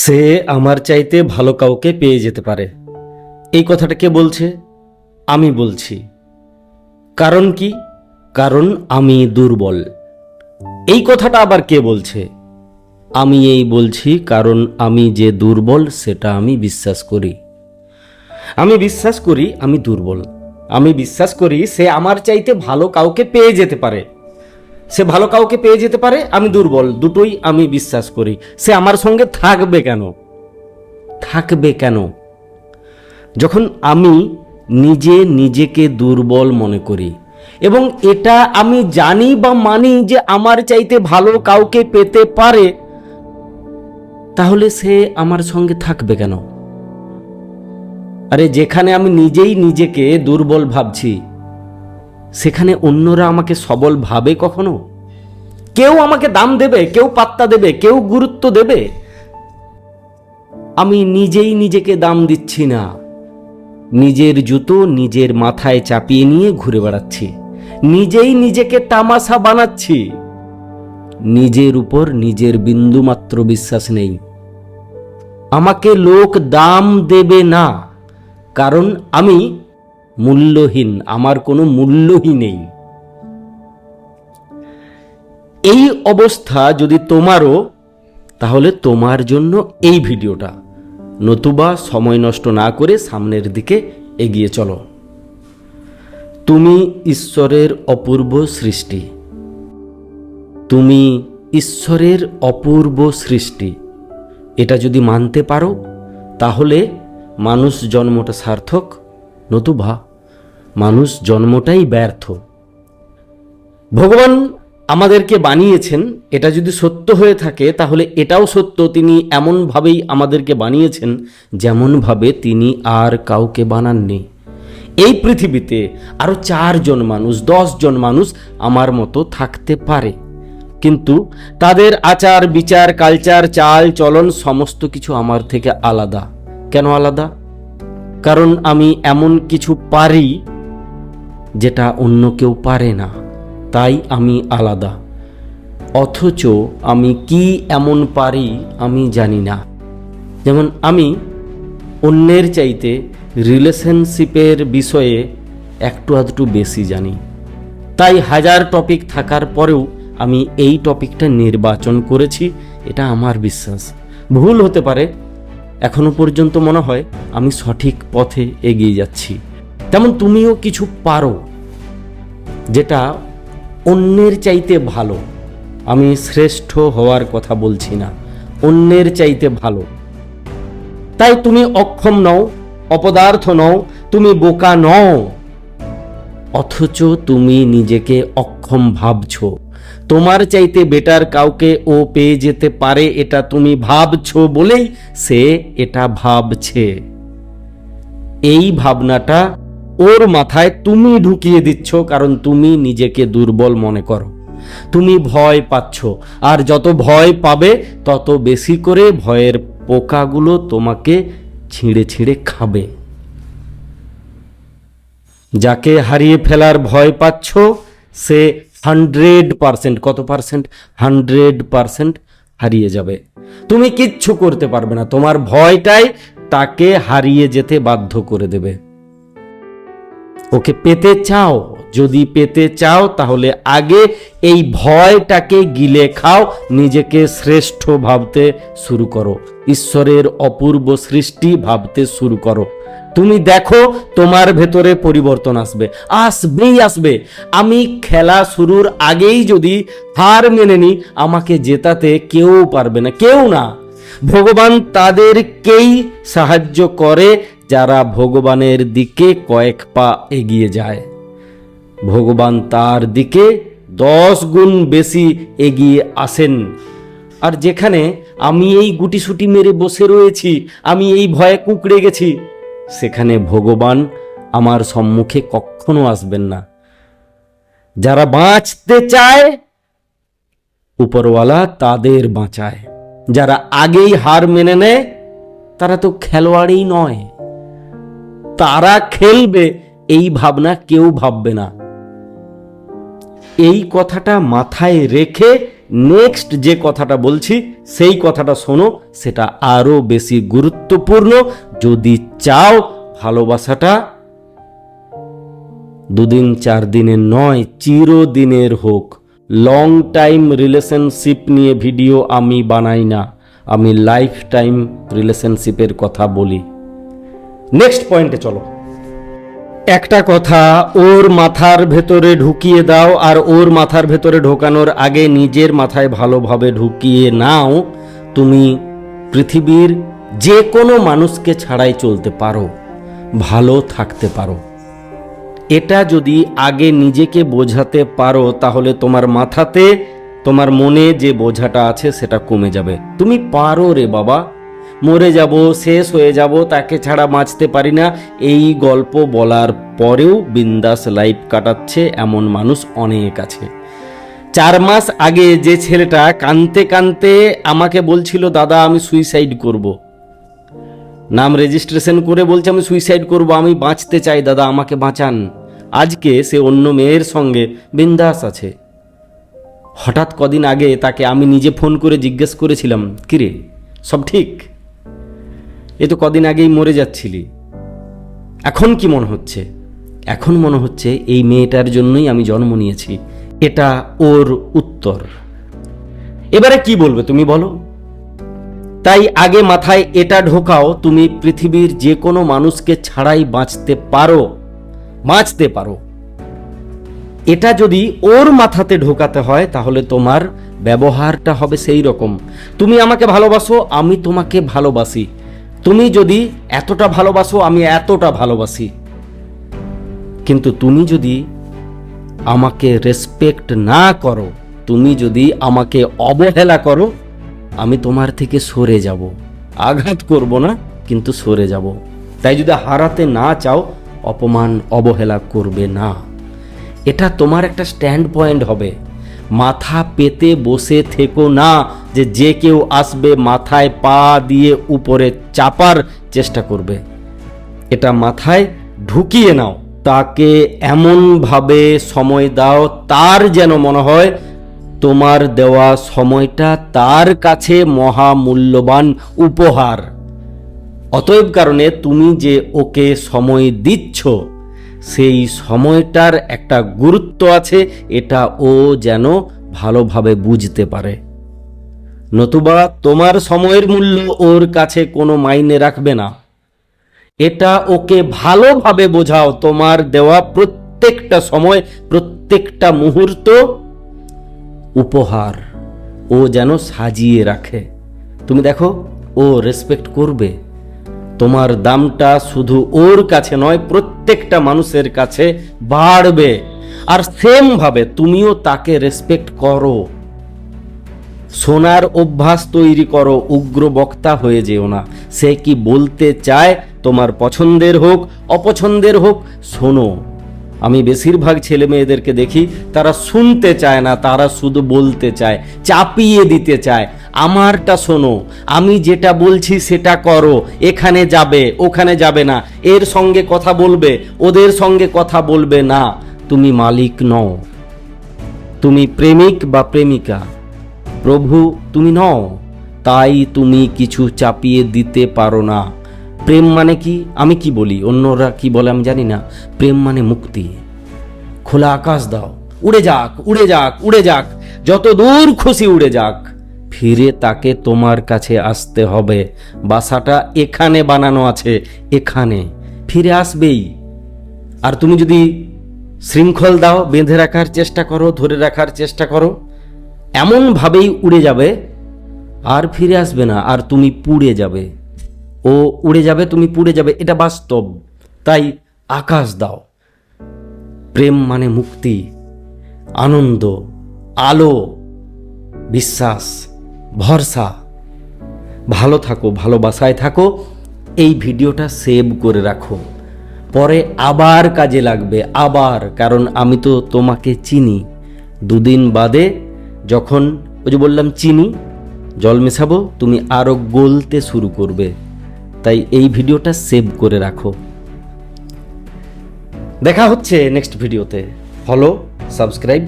সে আমার চাইতে ভালো কাউকে পেয়ে যেতে পারে। এই কথাটা কে বলছে? আমি বলছি। কারণ কি? কারণ আমি দুর্বল। এই কথাটা আবার কে বলছে? আমি এই বলছি কারণ আমি যে দুর্বল, সেটা আমি বিশ্বাস করি। আমি বিশ্বাস করি আমি দুর্বল। আমি বিশ্বাস করি সে আমার চাইতে ভালো কাউকে পেয়ে যেতে পারে। সে ভালো কাউকে পেয়ে যেতে পারে, আমি দুর্বল। দুটোই আমি বিশ্বাস করি। সে আমার সঙ্গে থাকবে কেন? থাকবে কেন? যখন আমি নিজে নিজেকে দুর্বল মনে করি, এবং এটা আমি জানি বা মানি যে আমার চাইতে ভালো কাউকে পেতে পারে, তাহলে সে আমার সঙ্গে থাকবে কেন? আরে যেখানে আমি নিজেই নিজেকে দুর্বল ভাবছি সেখানে অন্যরা আমাকে সবল ভাবে কখনো? কেউ আমাকে দাম দেবে, কেউ পাত্তা দেবে, কেউ গুরুত্ব দেবে? আমি নিজেই নিজেকে দাম দিচ্ছি না। নিজের জুতো নিজের মাথায় চাপিয়ে নিয়ে ঘুরে বেড়াচ্ছি। নিজেই নিজেকে তামাশা বানাচ্ছি। নিজের উপর নিজের বিন্দুমাত্র বিশ্বাস নেই। আমাকে লোক দাম দেবে না। কারণ আমি মূল্যহীন, আমার কোনো মূল্যই নেই। এই অবস্থা যদি তোমারও, তাহলে তোমার জন্য এই ভিডিওটা। নতুবা সময় নষ্ট না করে সামনের দিকে এগিয়ে চলো। তুমি ঈশ্বরের অপূর্ব সৃষ্টি। তুমি ঈশ্বরের অপূর্ব সৃষ্টি। এটা যদি মানতে পারো, তাহলে মানুষ জন্মটা সার্থক, নতুবা মানুষ জন্মটাই ব্যর্থ। ভগবান আমাদেরকে বানিয়েছেন, এটা যদি সত্য হয়ে থাকে, তাহলে এটাও সত্য, তিনি এমনভাবেই আমাদেরকে বানিয়েছেন যেমনভাবে তিনি আর কাউকে বানাননি। এই পৃথিবীতে আরও চারজন মানুষ জন মানুষ আমার মতো থাকতে পারে। কিন্তু তাদের আচার, বিচার, কালচার, চাল, চলন সমস্ত কিছু আমার থেকে আলাদা। কেন আলাদা? কারণ আমি এমন কিছু পারি যেটা অন্য কেউ পারে না, তাই আমি আলাদা। অথচ আমি কি এমন পারি আমি জানি না। যেমন আমি অন্যের চাইতে রিলেশনশিপের বিষয়ে একটু আধটু বেশি জানি। তাই হাজার টপিক থাকার পরেও আমি এই টপিকটা নির্বাচন করেছি, এটা আমার বিশ্বাস। ভুল হতে পারে, এখনও পর্যন্ত মনে হয় আমি সঠিক পথে এগিয়ে যাচ্ছি। তেমন তুমিও কিছু পারো যেটা অন্যের চাইতে ভালো। আমি শ্রেষ্ঠ হওয়ার কথা বলছি না, অন্যের চাইতে ভালো। তাই তুমি অক্ষম নও, অপদার্থ নও, তুমি বোকা নও। অথচ তুমি নিজেকে অক্ষম ভাবছ। তোমার চাইতে বেটার কাউকে ও পেয়ে যেতে পারে এটা তুমি ভাবছ বলেই সে এটা ভাবছে। এই ভাবনাটা ওর মাথায় তুমি ঢুকিয়ে দিচ্ছ, কারণ তুমি নিজেকে দুর্বল মনে করো। তুমি ভয় পাচ্ছ, আর যত ভয় পাবে, তত বেশি করে ভয়ের পোকাগুলো তোমাকে ছিঁড়ে ছিঁড়ে খাবে। যাকে হারিয়ে ফেলার ভয় পাচ্ছ, সে হান্ড্রেড পারসেন্ট, কত পার্সেন্ট? হান্ড্রেড পারসেন্ট হারিয়ে যাবে। তুমি কিচ্ছু করতে পারবে না, তোমার ভয়টাই তাকে হারিয়ে যেতে বাধ্য করে দেবে। ওকে পেতে চাও? যদি পেতে চাও, তাহলে আগে এই ভয়টাকে গিলে খাও, নিজেকে শ্রেষ্ঠ ভাবতে শুরু করো। ঈশ্বরের অপূর্ব সৃষ্টি ভাবতে শুরু করো। তুমি দেখো, তোমার ভেতরে পরিবর্তন আসবে। আসবেই আসবে। আমি খেলা শুরুর আগেই যদি হার মেনে নিই, আমাকে জেতাতে কেউ পারবে না, কেউ না। ভগবান তাদেরকেই সাহায্য করে যারা ভগবানের দিকে কয়েক পা এগিয়ে যায়। ভগবান তার দিকে দশ গুণ বেশি এগিয়ে আসেন। আর যেখানে আমি এই গুটিসুটি মেরে বসে রয়েছি, আমি এই ভয়ে কুকড়ে গেছি, সেখানে ভগবান আমার সম্মুখে কখনো আসবেন না। যারা বাঁচতে চায়, উপরওয়ালা তাদের বাঁচায়। যারা আগেই হার মেনে নেয়, তারা তো খেলোয়াড়ই নয়। তারা খেলবে, এই ভাবনা কেউ ভাববে না। এই কথাটা মাথায় রেখে নেক্সট যে কথাটা বলছি, সেই কথাটা শোনো, সেটা আরও বেশি গুরুত্বপূর্ণ। যদি চাও ভালোবাসাটা, দুদিন, চার দিনের নয়, চিরদিনের হোক। লং টাইম রিলেশনশিপ নিয়ে ভিডিও আমি বানাই না। আমি লাইফ টাইম রিলেশনশিপের কথা বলি। নেক্সট পয়েন্টে চলো। একটা কথা ওর মাথার ভেতরে ঢুকিয়ে দাও আর ওর মাথার ভেতরে ঢোকানোর আগে নিজের মাথায় ভালোভাবে ঢুকিয়ে নাও। তুমি পৃথিবীর যে কোনো মানুষকে ছাড়াই চলতে পারো, ভালো থাকতে পারো। এটা যদি আগে নিজেকে বোঝাতে পারো, তাহলে তোমার মাথাতে, তোমার মনে যে বোঝাটা আছে সেটা কমে যাবে। তুমি পারো রে বাবা মরে যাব, শেষ হয়ে যাব, তাকে ছাড়া বাঁচতে পারি না। এই গল্প বলার পরেও বিন্দাস লাইফ কাটাচ্ছে এমন মানুষ অনেক আছে। চার মাস আগে যে ছেলেটা কানতে কানতে আমাকে বলছিল, দাদা, আমি সুইসাইড করব। নাম রেজিস্ট্রেশন করে বলছে, আমি সুইসাইড করব, আমি বাঁচতে চাই, দাদা, আমাকে বাঁচান। আজকে সে অন্য মেয়ের সঙ্গে বিন্দাস আছে। হঠাৎ কদিন আগে তাকে আমি নিজে ফোন করে জিজ্ঞেস করেছিলাম, কিরে, সব ঠিক? এ তো কদিন আগেই মরে যাচ্ছিলি। এখন কি মনে হচ্ছে? এখন মনে হচ্ছে এই মেয়েটার জন্যই আমি জন্ম নিয়েছি। এটা ওর উত্তর। এবারে কি বলবে তুমি বলো? তাই আগে মাথায় এটা ঢোকাও, তুমি পৃথিবীর যে কোনো মানুষকে ছাড়াই বাঁচতে পারো। বাঁচতে পারো। এটা যদি ওর মাথাতে ঢোকাতে হয়, তাহলে তোমার ব্যবহারটা হবে সেই রকম তুমি আমাকে ভালোবাসো, আমি তোমাকে ভালোবাসি। তুমি যদি এতটা ভালোবাসো, আমি এতটা ভালোবাসি। কিন্তু তুমি যদি আমাকে রেসপেক্ট না করো, তুমি যদি আমাকে অবহেলা করো, আমি তোমার থেকে সরে যাব। আঘাত করব না, কিন্তু সরে যাব। তাই যদি হারাতে না চাও, অপমান, অবহেলা করবে না। এটা তোমার একটা স্ট্যান্ড পয়েন্ট হবে। মাথা পেতে বসে থেকো না যে যে কেউ আসবে মাথায় পা দিয়ে উপরে চাপার চেষ্টা করবে। এটা মাথায় ঢুকিয়ে নাও। তাকে এমনভাবে সময় দাও, তার যেন মনে হয় তোমার দেওয়া সময়টা তার কাছে মহামূল্যবান উপহার। অতএব কারণে তুমি যে ওকে সময় দিচ্ছ সেই সময়টার একটা গুরুত্ব আছে, এটা ও যেন ভালোভাবে বুঝতে পারে। নতুবা তোমার সময়ের মূল্য ওর কাছে কোনো মাইনে রাখবে না। এটা ওকে ভালোভাবে বোঝাও, তোমার দেওয়া প্রত্যেকটা সময়, প্রত্যেকটা মুহূর্ত উপহার ও যেন সাজিয়ে রাখে। তুমি দেখো, ও রেসপেক্ট করবে। তোমার দামটা শুধু ওর কাছে নয়, প্রত্যেকটা মানুষের কাছে বাড়বে। আর সেম ভাবে তুমিও তাকে রেসপেক্ট করো। শোনার অভ্যাস তৈরি করো, উগ্র বক্তা হয়ে যেও না। সে কি বলতে চায় তোমার পছন্দের হোক, অপছন্দের হোক, শোনো। আমি বেশিরভাগ ছেলে মেয়েদেরকে দেখি, তারা শুনতে চায় না, তারা শুধু বলতে চায়, চাপিয়ে দিতে চায়। আমারটা শোনো, আমি যেটা বলছি সেটা করো, এখানে যাবে, ওখানে যাবে না, এর সঙ্গে কথা বলবে, ওদের সঙ্গে কথা বলবে না, তুমি মালিক নও। তুমি প্রেমিক বা প্রেমিকা, প্রভু তুমি নও, তাই তুমি কিছু চাপিয়ে দিতে পারো না। প্রেম মানে কি? আমি কি বলি? অন্যরা কি বলে আমি জানি না। প্রেম মানে মুক্তি। খোলা আকাশ দাও, উড়ে যাক উড়ে যাক উড়ে যাক যত দূর খুশি উড়ে যাক। ফিরে তাকে তোমার কাছে আসতে হবে। বাসাটা এখানে বানানো আছে, এখানে। ফিরে আসবেই। আর তুমি যদি শৃঙ্খল দাও, বেঁধে রাখার চেষ্টা করো, ধরে রাখার চেষ্টা করো, এমনভাবেই উড়ে যাবে, আর ফিরে আসবে না, আর তুমি পুড়ে যাবে। ও উড়ে যাবে, তুমি পুড়ে যাবে, এটা বাস্তব। তাই আকাশ দাও। প্রেম মানে মুক্তি, আনন্দ, আলো, বিশ্বাস। ভরসা। ভালো থাকো, ভালোবাসায় থাকো। এই ভিডিওটা সেভ করে রাখো। পরে আবার কাজে লাগবে, আবার। কারণ আমি তো তোমাকে চিনি। দুদিন বাদে যখন, ওই যে বললাম চিনি, জল মেশাবো, তুমি আরও গলতে শুরু করবে। তাই এই ভিডিওটা সেভ করে রাখো। দেখা হচ্ছে নেক্সট ভিডিওতে। Follow subscribe